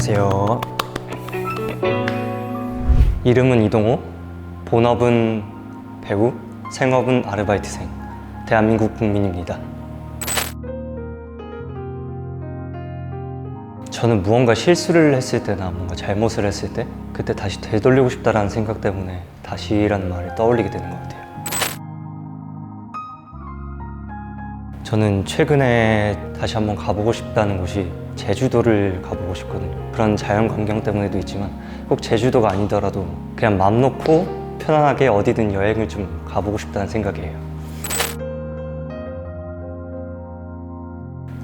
안녕하세요. 이름은 이동호, 본업은 배우, 생업은 아르바이트생, 대한민국 국민입니다. 저는 무언가 실수를 했을 때나 뭔가 잘못을 했을 때 그때 다시 되돌리고 싶다라는 생각 때문에 다시라는 말을 떠올리게 되는 것 같아요. 저는 최근에 다시 한번 가보고 싶다는 곳이 제주도를 가보고 싶거든요. 그런 자연 광경 때문에도 있지만 꼭 제주도가 아니더라도 그냥 맘 놓고 편안하게 어디든 여행을 좀 가보고 싶다는 생각이에요.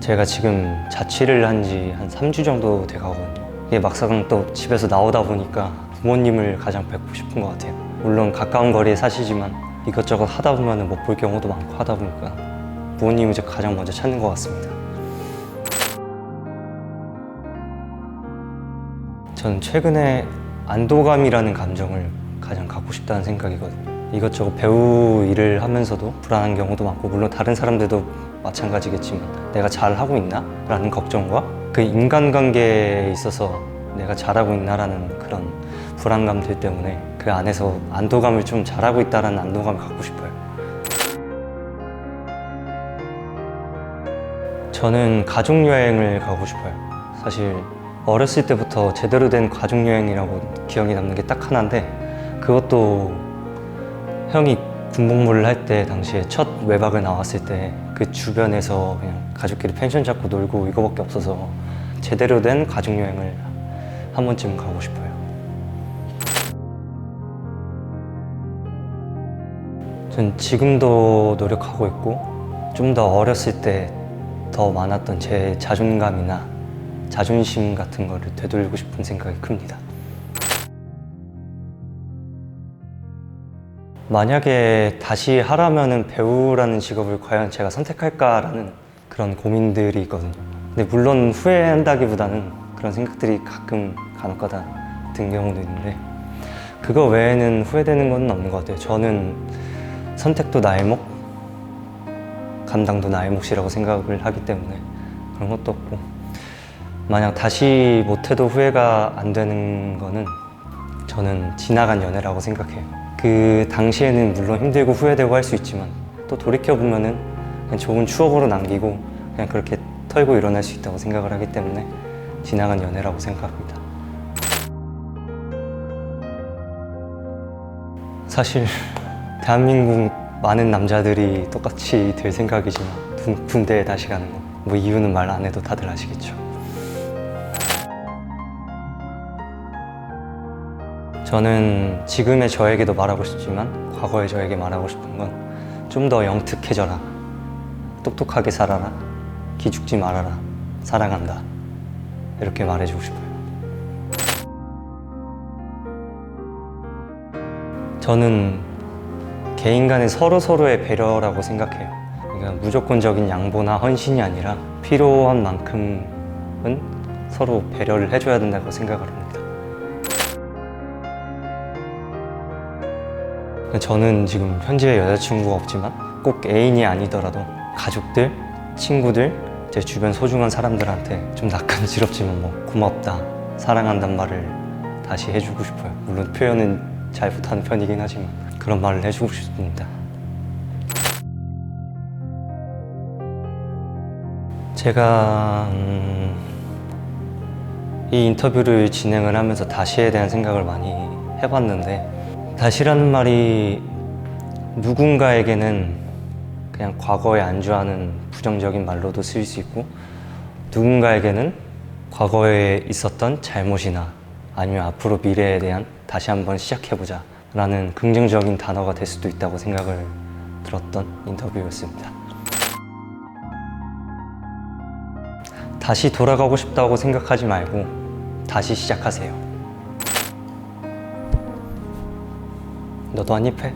제가 지금 자취를 한 지한 3주 정도 돼 가거든요. 막상 또 집에서 나오다 보니까 부모님을 가장 뵙고 싶은 것 같아요. 물론 가까운 거리에 사시지만 이것저것 하다 보면 못 볼 경우도 많고 하다 보니까 부모님이 이제 가장 먼저 찾는 것 같습니다. 저는 최근에 안도감이라는 감정을 가장 갖고 싶다는 생각이거든요. 이것저것 배우 일을 하면서도 불안한 경우도 많고 물론 다른 사람들도 마찬가지겠지만 내가 잘 하고 있나? 라는 걱정과 그 인간관계에 있어서 내가 잘하고 있나라는 그런 불안감들 때문에 그 안에서 안도감을 좀 잘하고 있다라는 안도감을 갖고 싶어요. 저는 가족 여행을 가고 싶어요. 사실 어렸을 때부터 제대로 된 가족 여행이라고 기억이 남는 게 딱 하나인데 그것도 형이 군복무를 할 때 당시에 첫 외박을 나왔을 때 그 주변에서 그냥 가족끼리 펜션 잡고 놀고 이거밖에 없어서 제대로 된 가족 여행을 한 번쯤 가고 싶어요. 전 지금도 노력하고 있고 좀 더 어렸을 때 더 많았던 제 자존감이나 자존심 같은 거를 되돌리고 싶은 생각이 큽니다. 만약에 다시 하라면은 배우라는 직업을 과연 제가 선택할까라는 그런 고민들이 있거든요. 근데 물론 후회한다기보다는 그런 생각들이 가끔 간혹가다 든 경우도 있는데 그거 외에는 후회되는 건 없는 것 같아요. 저는 선택도 나의 몫, 감당도 나의 몫이라고 생각을 하기 때문에 그런 것도 없고 만약 다시 못해도 후회가 안 되는 거는 저는 지나간 연애라고 생각해요. 그 당시에는 물론 힘들고 후회되고 할 수 있지만 또 돌이켜 보면은 좋은 추억으로 남기고 그냥 그렇게 털고 일어날 수 있다고 생각을 하기 때문에 지나간 연애라고 생각합니다. 사실 대한민국 많은 남자들이 똑같이 될 생각이지만 군- 군대에 다시 가는 거 뭐 이유는 말 안 해도 다들 아시겠죠. 저는 지금의 저에게도 말하고 싶지만 과거의 저에게 말하고 싶은 건 좀 더 영특해져라. 똑똑하게 살아라. 기죽지 말아라. 사랑한다. 이렇게 말해주고 싶어요. 저는 개인 간의 서로 서로의 배려라고 생각해요. 그러니까 무조건적인 양보나 헌신이 아니라 필요한 만큼은 서로 배려를 해줘야 된다고 생각을 합니다. 저는 지금 현재 여자친구가 없지만 꼭 애인이 아니더라도 가족들, 친구들, 제 주변 소중한 사람들한테 좀 낯간지럽지만 뭐 고맙다, 사랑한단 말을 다시 해주고 싶어요. 물론 표현은 잘 못하는 편이긴 하지만 그런 말을 해주고 싶습니다. 제가 음, 이 인터뷰를 진행을 하면서 다시에 대한 생각을 많이 해봤는데 다시라는 말이 누군가에게는 그냥 과거에 안주하는 부정적인 말로도 쓰일 수 있고 누군가에게는 과거에 있었던 잘못이나 아니면 앞으로 미래에 대한 다시 한번 시작해보자 라는 긍정적인 단어가 될 수도 있다고 생각을 들었던 인터뷰였습니다. 다시 돌아가고 싶다고 생각하지 말고 다시 시작하세요. 너도 한입 해?